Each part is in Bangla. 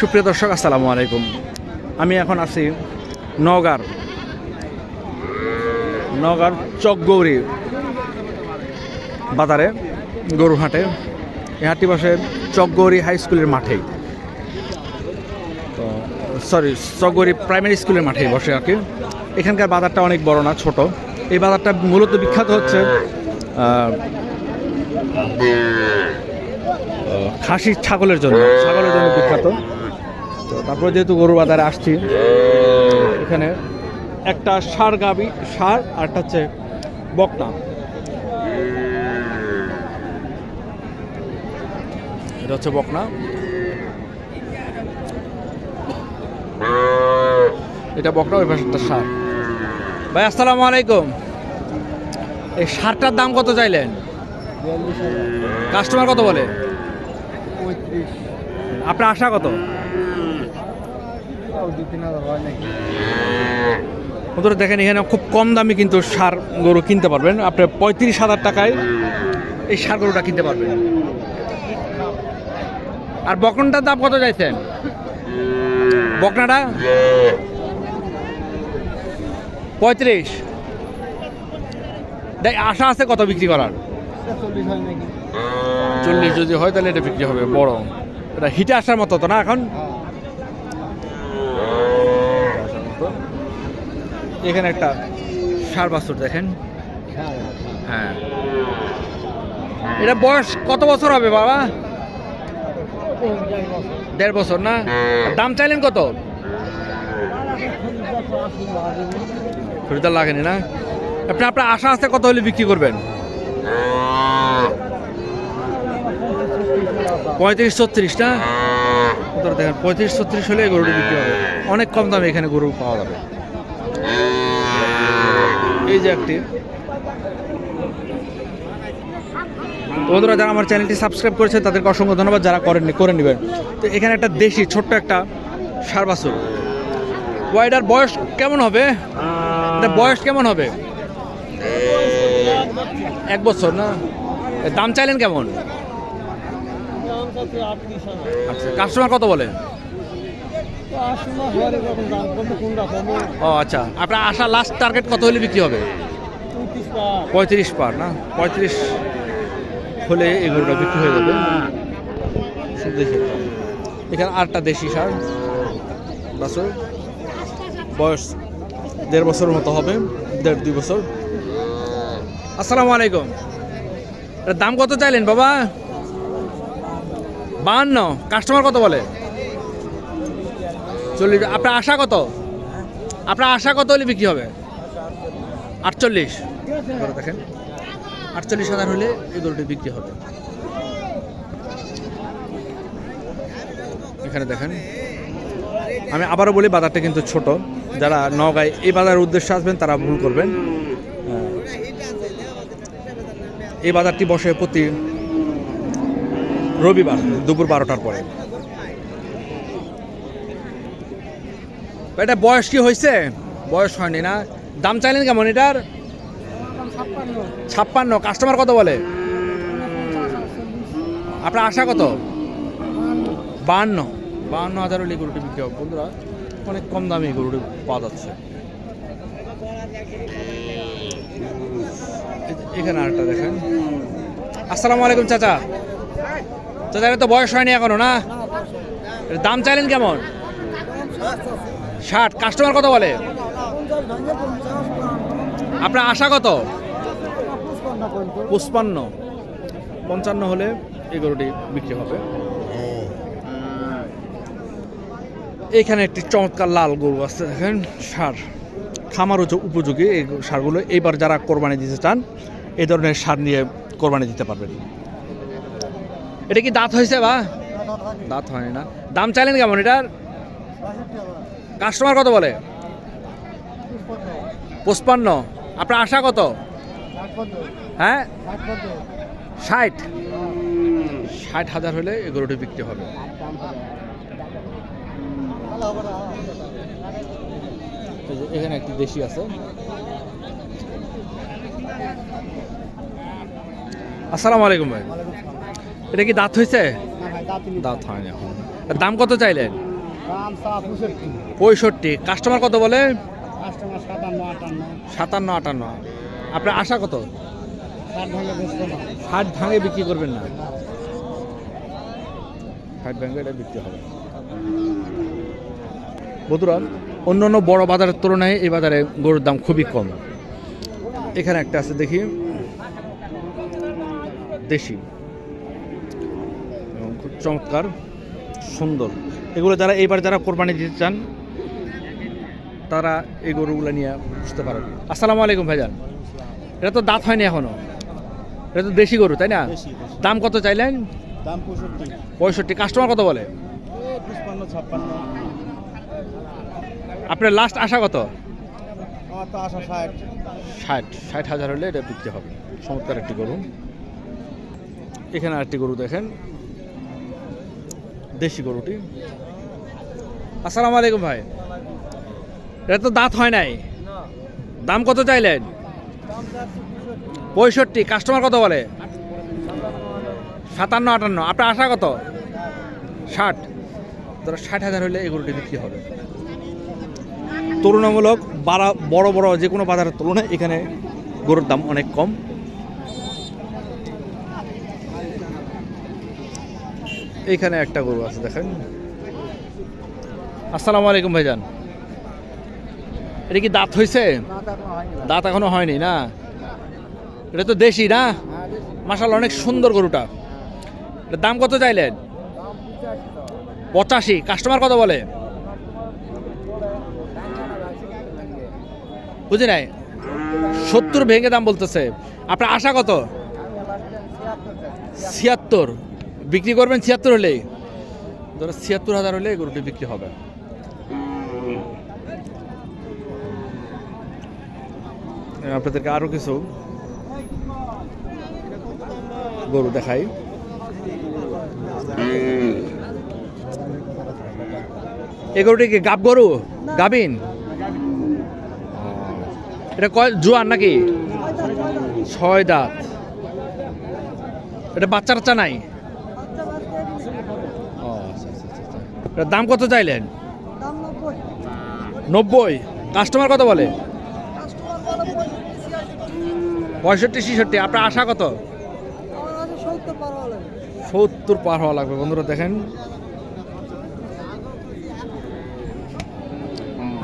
সুপ্রিয় দর্শক, আসসালামু আলাইকুম। আমি এখন আছি নগার নগার চকগৌরি বাজারে, গরুহাটে। এই হাটটি বসে চকগৌরি হাই স্কুলের মাঠেই। তো সরি চকগৌরি প্রাইমারি স্কুলের মাঠেই বসে আর কি। এখানকার বাজারটা অনেক বড় না, ছোট। এই বাজারটা মূলত বিখ্যাত হচ্ছে খাসি ছাগলের জন্য ছাগলের জন্য বিখ্যাত। তো তারপরে যেহেতু গরু বাজারে আসছি এখানে একটা সার গাবি সার আর একটা হচ্ছে বকনা। এটা হচ্ছে বকনা। এটা বকনা ওই পাশেরটা সার। ভাই আসসালামু আলাইকুম। এই সারটার দাম কত চাইলেন? কাস্টমার কত বলে? আপনার আশা কত? দু তিন হাজার হয় নাকি দেখেন, এখানে খুব কম দামে কিন্তু সার গরু কিনতে পারবেন। আপনি পঁয়ত্রিশ হাজার টাকায় এই সার গরুটা কিনতে পারবেন। আর বকনটার দাম কত চাইছেন? বকনাটা? পঁয়ত্রিশ। দেখ, আশা আছে কত বিক্রি করার? চল্লিশ যদি হয় তাহলে এটা বিক্রি হবে বড় এটা হিটে আসার মতো তো না এখন? এখানে একটা সার বাছুর দেখেন। হ্যাঁ। এটা বয়স কত বছর হবে বাবা? দেড় বছর না? দাম চাইলেন কত? খরিদার লাগেনি না? আপনি আপনার আশা আছে কত হলে বিক্রি করবেন? পঁয়ত্রিশ ছত্রিশ না? দেখেন, পঁয়ত্রিশ ছত্রিশ হলে গরুটি বিক্রি হবে। অনেক কম দামে এখানে গরু পাওয়া যাবে। এই যে একটি বন্ধুরা যারা আমার চ্যানেলটি সাবস্ক্রাইব করেছে তাদেরকে অসংখ্য ধন্যবাদ যারা করেননি করে নেবেন। তো এখানে একটা দেশি ছোট্ট একটা সার বাছুর। ওয়াইডার বয়স কেমন হবে? এটা বয়স কেমন হবে? এক বছর না? দাম চাইলেন কেমন? আচ্ছা কাস্টমার কত বলে? ও আচ্ছা। আপনার আশা লাস্ট টার্গেট কত হলে বিক্রি হবে? পঁয়ত্রিশ পার, না? পঁয়ত্রিশ হলে এই গরুটা বিক্রি হয়ে যাবে। দেখে এখানে আটটা দেশি সার। বছর। বয়স দেড় বছরের মতো হবে, দেড় দুই বছর। আসসালামু আলাইকুম। দাম কত চাইলেন বাবা? বাহান্ন। কাস্টমার কত বলে? চল্লিশ আপনার আশা কত? আপনার আশা কত হলে বিক্রি হবে? আটচল্লিশ। দেখেন। আটচল্লিশ হাজার হলে এই গরুটি বিক্রি হবে। এখানে দেখেন। আমি আবারও বলি, বাজারটা কিন্তু ছোট। যারা নগায় এই বাজারের উদ্দেশ্যে আসবেন, তারা ভুল করবেন। এই বাজারটি বসে প্রতি রবিবার, দুপুর বারোটার পরে। এটা বয়স কি হয়েছে? বয়স হয়নি না। দাম চাইলেন কেমন এটার? ছাপ্পান্ন। কাস্টমার কত বলে? আপনার আশা কত? বাহান্ন। বাহান্ন হাজার হলে গরুটি বিক্রি হবে। বন্ধুরা, অনেক কম দামে গরুটি পাওয়া যাচ্ছে। এখানে আরেকটা দেখেন। আসসালামু আলাইকুম, চাচা। চাচা, এটা তো বয়স হয়নি এখনও, না? দাম চাইলেন কেমন? ষাট কাস্টমার কত বলে? আপনার আশা কত? পুষ্পান্ন। পঞ্চান্ন হলে এই গরুটি বিক্রি হবে। এখানে একটি চমৎকার লাল গরু আছে দেখেন সার। খামার উপযোগী এই সারগুলো। এইবার যারা কোরবানি দিতে চান এই ধরনের সার নিয়ে কোরবানি দিতে পারবেন। এটা কি দাঁত হয়েছে বা? দাঁত হয়নি না। দাম চাইলেন কেমন এটার? কাস্টমার কত বলে? পঁচপান্ন। আপনার আশা কত? হ্যাঁ? ষাট। ষাট হাজার হলে এই গরুটি বিক্রি হবে। এখানে একটি দেশি আছে। আসসালামু আলাইকুম ভাই। এটা কি দাঁত হয়েছে? দাঁত হয়নি এখন। দাম কত চাইলেন? পঁয়ষট্টি। কাস্টমার কত বলে? কাস্টমার সাতান্ন আটান্ন। আপনার আশা কত? ষাট ভাঙে বিক্রি করবেন না। ষাট ভাঙে এটা বিক্রি হবে। বন্ধুরা অন্য অন্য বড় বাজারের তুলনায় এই বাজারে গরুর দাম খুবই কম। এখানে একটা আছে দেখি। দেশি। খুব চমৎকার। সুন্দর। এগুলো যারা এইবার যারা কোরবানি দিতে চান তারা এই গরুগুলো নিয়ে বুঝতে পারেন আসসালামু আলাইকুম ভাইজান। এটা তো দাঁত হয়নি এখনও। এটা তো দেশি গরু তাই না? দাম কত চাইলেন? দাম পঁয়ষট্টি। পঁয়ষট্টি। কাস্টমার কত বলে? ছাপ্পান্ন। আপনার লাস্ট আশা কত? আশা ষাট। ষাট ষাট হাজার হলে এটা বিক্রি হবে। চমৎকার একটি গরু। এখানে আরেকটি গরু দেখেন। দেশি গরুটি। আসসালামু আলাইকুম ভাই। এটা তো দাঁত হয় নাই। দাম কত চাইলেন? পঁয়ষট্টি। কাস্টমার কত বলে? সাতান্ন, আটান্ন। আপনার আশা কত? ষাট। ধরো ষাট হাজার হলে এই গরুটি বিক্রি হবে। তুলনামূলক বাড়া বড় বড় যে কোনো বাজারের তুলনায় এখানে গরুর দাম অনেক কম। এইখানে একটা গরু আছে, দেখেন। আসসালামু আলাইকুম ভাইজান। এটা কি দাঁত হয়েছে দাঁত এখনও হয়নি না? এটা তো দেশি না? মাসাল অনেক সুন্দর গরুটা। দাম কত চাইলেন? পঁচাশি। কাস্টমার কত বলে? বুঝি নাই? সত্তর ভেঙে দাম বলতেছে। আপনার আশা কত? ছিয়াত্তর। বিক্রি করবেন ছিয়াত্তর হলেই। ধরো ছিয়াত্তর হাজার হলে গরুটি বিক্রি হবে। আপনাদেরকে আরও কিছু গরু দেখাই। এই গরুটি কি গাব গরু? গাবিন? এটা কয় জোয়ান নাকি? ছয় দাঁত। এটা বাচ্চা টাচ্চা নাই ও আচ্ছা আচ্ছা আচ্ছা, আচ্ছা এটার দাম কত চাইলেন? নব্বই। কাস্টমার কত বলে? পঁয়ষট্টি ছিষট্টি আপনার আশা কত? সত্তর পার হওয়া লাগবে। বন্ধুরা দেখেন।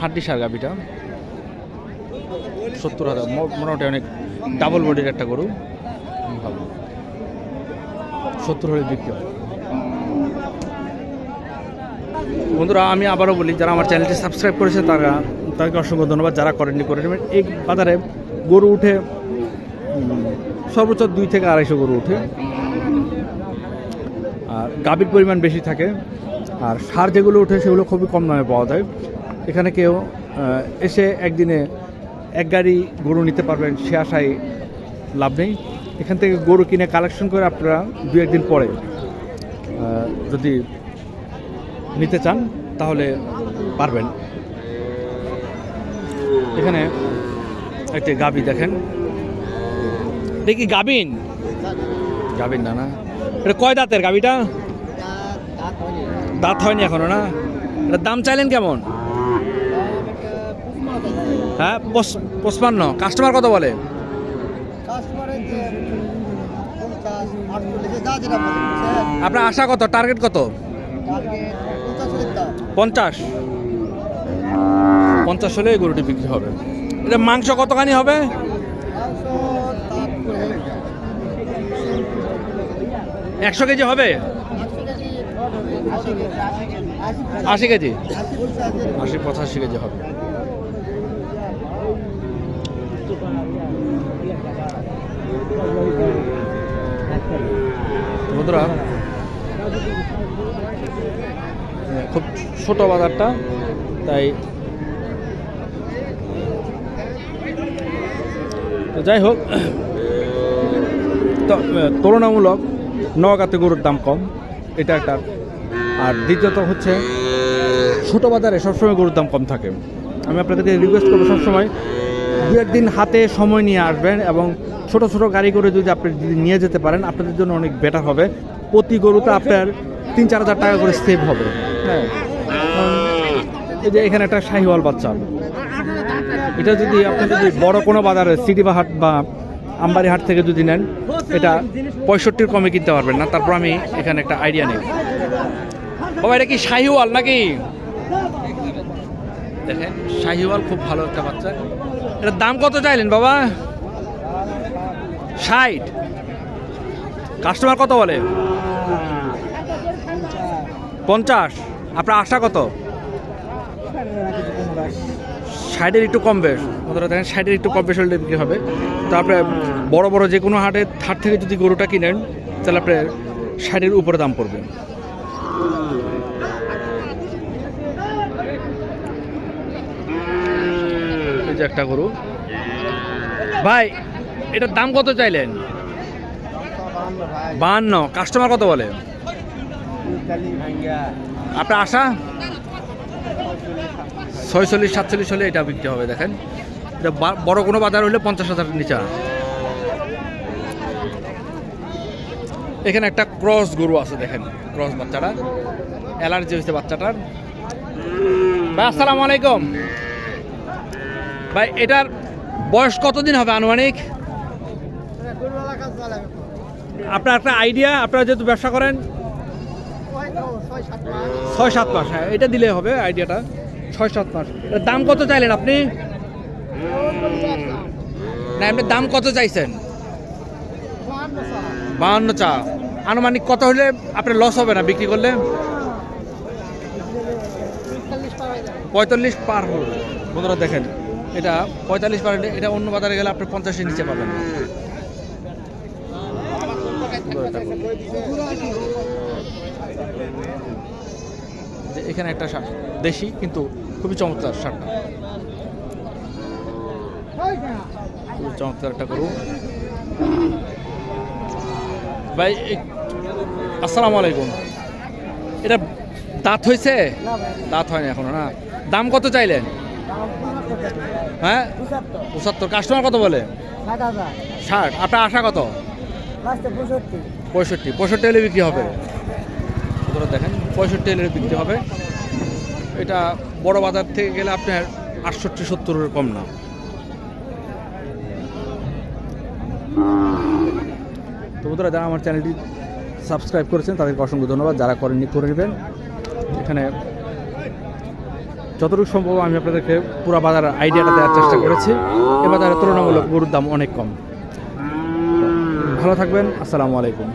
হাড্ডি সার গাবিটা সত্তর হাজার মোটামুটি অনেক ডাবল বডির একটা গরু। ভালো। সত্তর হলে বিক্রি হয়। বন্ধুরা, আমি আবারও বলি, যারা আমার চ্যানেলটি সাবস্ক্রাইব করেছে, তারা তাদেরকে অসংখ্য ধন্যবাদ, যারা করেননি, করে নেবেন। এই বাজারে গরু উঠে সর্বোচ্চ দুই থেকে আড়াইশো গরু উঠে। আর গাভীর পরিমাণ বেশি থাকে। আর সার যেগুলো উঠে, সেগুলো খুবই কম দামে পাওয়া যায়। এখানে কেউ এসে একদিনে এক গাড়ি গরু নিতে পারবেন, সে আশায় লাভ নেই। এখান থেকে গরু কিনে কালেকশন করে আপনারা দু একদিন পরে যদি নিতে চান তাহলে পারবেন। এখানে একটি গাবি দেখেন। দেখি গাবিন গাবিন না না। এটা কয় দাঁতের গাবিটা দাঁত হয়নি এখনও না? এটার দাম চাইলেন কেমন? হ্যাঁ পঁচপান্ন। কাস্টমার কত বলে? আপনার আশা কত? টার্গেট কত? পঞ্চাশ। পঞ্চাশ হলে এই গরুটি বিক্রি হবে। এটা মাংস কতখানি হবে? একশো কেজি হবে? আশি কেজি। আশি পঁচাশি কেজি হবে। বন্ধুরা খুব ছোট বাজারটা, তাই যাই হোক তুলনামূলক নগাতে গরুর দাম কম, এটা একটা। আর দ্বিতীয়ত হচ্ছে, ছোট বাজারে সবসময় গরুর দাম কম থাকে। আমি আপনাদেরকে রিকোয়েস্ট করব সবসময় দু একদিন হাতে সময় নিয়ে আসবেন এবং ছোট ছোট গাড়ি করে যদি আপনি যদি নিয়ে যেতে পারেন, আপনাদের জন্য অনেক বেটার হবে। প্রতি গরুতে আপনার তিন চার হাজার টাকা করে সেভ হবে। হ্যাঁ। এই যে এখানে একটা শাহিওয়াল বাচ্চা। এটা যদি আপনি যদি বড় কোনো বাজারে সিটি বা হাট বা আমবাড়ি হাট থেকে যদি নেন, এটা পঁয়ষট্টির কমে কিনতে পারবেন না। তারপর আমি এখানে একটা আইডিয়া নেই। বাবা, এটা কি শাহিওয়াল নাকি? দেখেন, শাহিওয়াল খুব ভালো একটা বাচ্চা। এটার দাম কত চাইলেন বাবা? ষাট। কাস্টমার কত বলে? পঞ্চাশ। আপনার আশা কত? ষাটের একটু কম বেশ। বন্ধুরা দেখেন ষাটের একটু কম বেশ হলে বিক্রি হবে। তারপরে বড় বড় যে কোনো হাটে হাট থেকে যদি গরুটা কিনেন, তাহলে আপনার ষাটের উপরে দাম পড়বে। যে একটা গরু। ভাই, এটার দাম কত চাইলেন? বাহান্ন। কাস্টমার কত বলে? আপনার আশা? ছয়চল্লিশ, সাতচল্লিশ হলে এটা বিক্রি হবে, দেখেন। বড় কোনো বাজার হলে পঞ্চাশ হাজার নিচে। এখানে একটা ক্রস গরু আছে, দেখেন, ক্রস বাচ্চাটা। অ্যালার্জি হয়েছে বাচ্চাটার। ভাই, আসসালামু আলাইকুম। ভাই, এটার বয়স কতদিন হবে আনুমানিক? আপনার একটা আইডিয়া, আপনারা যেহেতু ব্যবসা করেন ছয় সাত মাস হ্যাঁ এটা দিলে হবে আইডিয়াটা, ছয় সাত মাস। দাম কত চাইলেন আপনি? না এমনি দাম কত চাইছেন? বাহান্ন চা। আনুমানিক কত হলে আপনার লস হবে না বিক্রি করলে? পঁয়তাল্লিশ পার হল। বন্ধুরা দেখেন, এটা পঁয়তাল্লিশ পার হলে এটা অন্য বাজারে গেলে আপনি পঞ্চাশের নিচে পাবেন না। যে এখানে একটা শার্ট দেশি কিন্তু খুবই চমৎকার শার্টটা। খুবই চমৎকার একটা গরু। ভাই আসসালামু আলাইকুম। এটা দাঁত হয়েছে? দাঁত হয়নি এখনও না? দাম কত চাইলেন। হ্যাঁ? পঁচাত্তর। কাস্টমার কত বলে? ষাট আপনার আশা কত? পঁয়ষট্টি। পঁয়ষট্টি। পঁয়ষট্টি হলে বিক্রি হবে। ধরো দেখেন, পঁয়ষট্টি হলে বিক্রি হবে। এটা বড় বাজার থেকে গেলে আপনার আটষট্টি, সত্তরের কম না। তো বন্ধুরা, যারা আমার চ্যানেলটি সাবস্ক্রাইব করেছেন, তাদেরকে অসংখ্য ধন্যবাদ। যারা করেননি, করে নেবেন। এখানে যতটুকু সম্ভব আমি আপনাদেরকে পুরো বাজার আইডিয়াটা দেওয়ার চেষ্টা করেছি। এ বাজারে তুলনামূলক গরুর দাম অনেক কম। ভালো থাকবেন। আসসালামু আলাইকুম।